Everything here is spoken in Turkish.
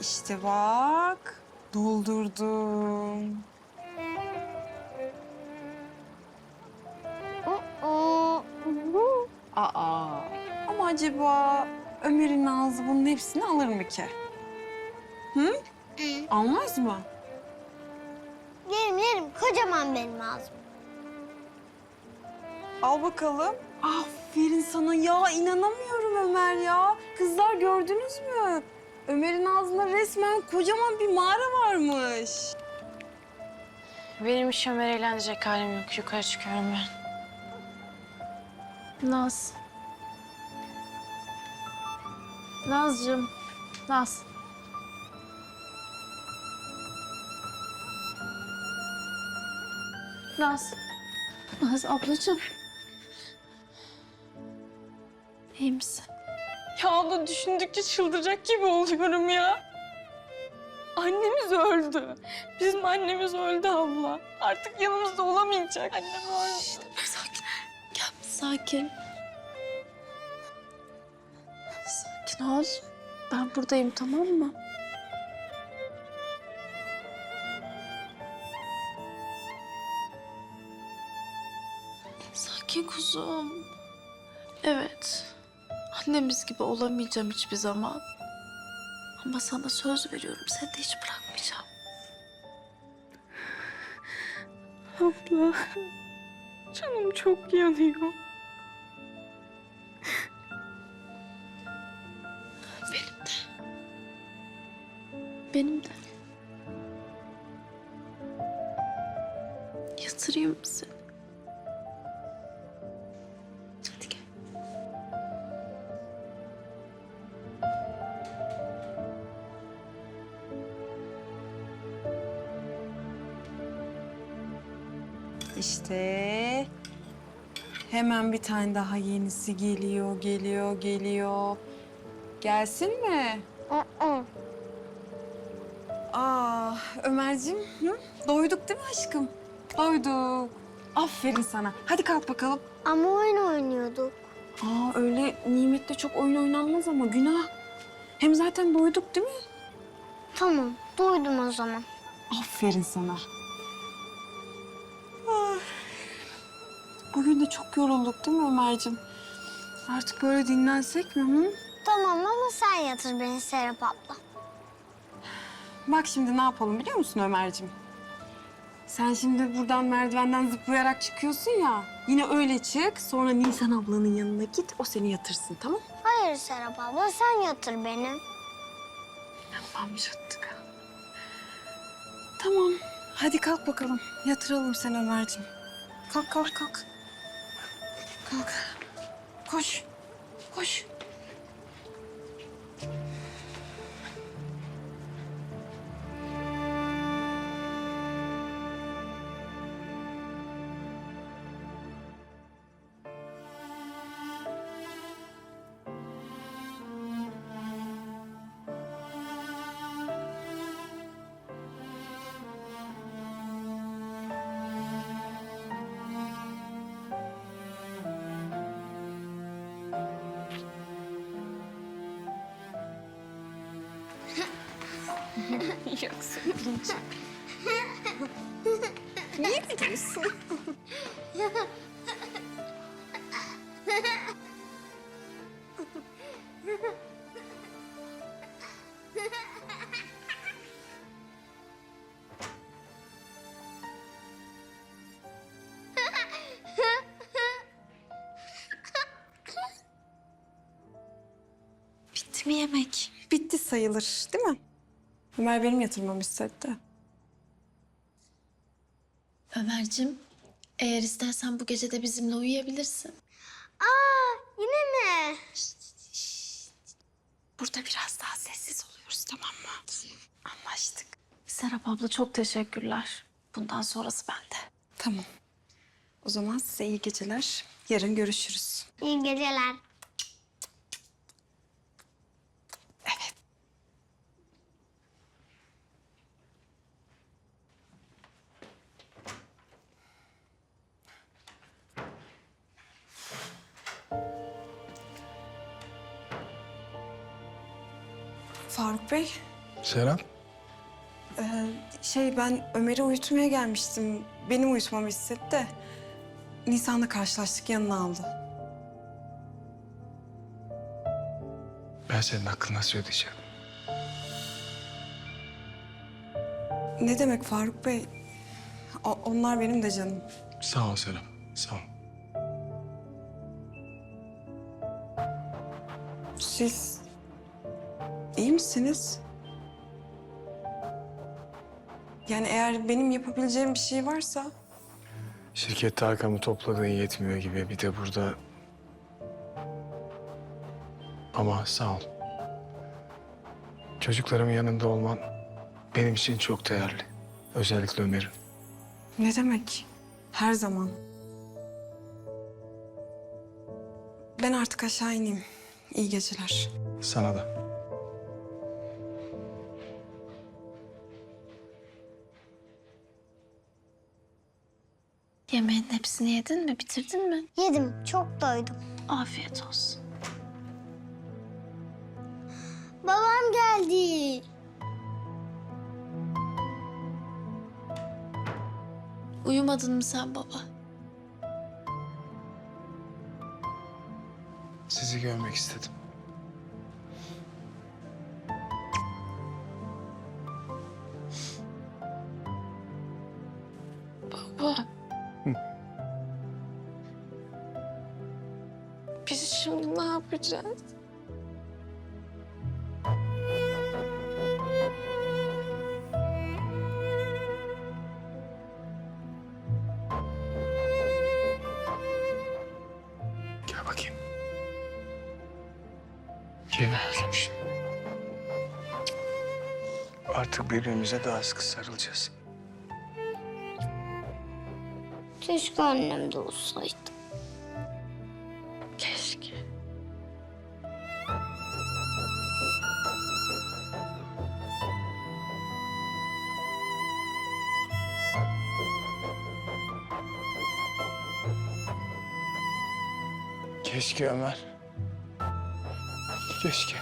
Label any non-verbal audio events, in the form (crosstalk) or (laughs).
İşte bak, doldurdum. Aa, ama acaba Ömer'in ağzı bunun hepsini alır mı ki? Hı? Almaz mı? Yerim yerim. Kocaman benim ağzım. Al bakalım. Aferin sana ya inanamıyorum Ömer ya. Kızlar gördünüz mü? Ömer'in ağzında resmen kocaman bir mağara varmış. Benim hiç Ömer'i eğlenecek halim yok. Yukarı çıkıyorum ben. Naz. Nazcığım. Naz. Naz. Naz ablacığım. İyi misin? Ya abla düşündükçe çıldıracak gibi oluyorum ya. Annemiz öldü. Bizim annemiz öldü abla. Artık yanımızda olamayacak. Annem öldü. Sakin. Gel sakin. Sakin ol. Ben buradayım tamam mı? Sakin kuzum. Evet. Annemiz gibi olamayacağım hiçbir zaman. Ama sana söz veriyorum seni de hiç bırakmayacağım. Abla. Canım çok yanıyor. Benim de. Benim de. Yatırayım seni? İşte hemen bir tane daha yenisi geliyor, geliyor, geliyor. Gelsin mi? Aa, Aa, Ömerciğim, hı? doyduk değil mi aşkım? Doyduk. Aferin sana. Hadi kalk bakalım. Ama oyun oynuyorduk. Aa, öyle nimette çok oyun oynanmaz ama günah. Hem zaten doyduk değil mi? Tamam. Duydum o zaman. Aferin sana. Bugün de çok yorulduk değil mi Ömerciğim? Artık böyle dinlensek mi? Hı? Tamam ama sen yatır beni Serap abla. Bak şimdi ne yapalım biliyor musun Ömerciğim? Sen şimdi buradan merdivenden zıplayarak çıkıyorsun ya. Yine öyle çık. Sonra Nisan ablanın yanına git. O seni yatırsın tamam Hayır Serap abla sen yatır beni. Yapmamış attık. Tamam. Hadi kalk bakalım. Yatıralım seni Ömerciğim. Kalk kalk kalk. Kalk. Koş. Koş. (laughs) Niye gidiyorsun? Bitti mi yemek? Bitti sayılır değil mi? Ömer benim yatırmamı istedi de. Ömerciğim, eğer istersen bu gece de bizimle uyuyabilirsin. Aa yine mi? Burada biraz daha sessiz oluyoruz tamam mı? Anlaştık. Serap abla çok teşekkürler. Bundan sonrası bende. Tamam. O zaman size iyi geceler. Yarın görüşürüz. İyi geceler. Faruk Bey, Serap? Ee, şey ben Ömer'i uyutmaya gelmiştim. Benim uyutmamı istedi de. Nisan'la karşılaştık yanına aldı. Ben senin hakkını nasıl ödeyeceğim? Ne demek Faruk Bey? O- onlar benim de canım. Sağ ol Serap. Sağ ol. Siz iyi misiniz? Yani eğer benim yapabileceğim bir şey varsa Şirkette arkamı topladığın yetmiyor gibi. Bir de burada... Ama sağ ol. Çocuklarımın yanında olman benim için çok değerli. Özellikle Ömer'in. ne demek? Her zaman. Ben artık aşağı ineyim. İyi geceler. Sana da. Yemeğin hepsini yedin mi? Bitirdin mi? Yedim, çok doydum. Afiyet olsun. Babam geldi. Uyumadın mı sen baba? Sizi görmek istedim. Baba. Şimdi ne yapacağız? Gel bakayım. Yeni özlemişim. Artık birbirimize daha sıkı sarılacağız. Keşke annem de olsaydı. Keşke Ömer. Keşke.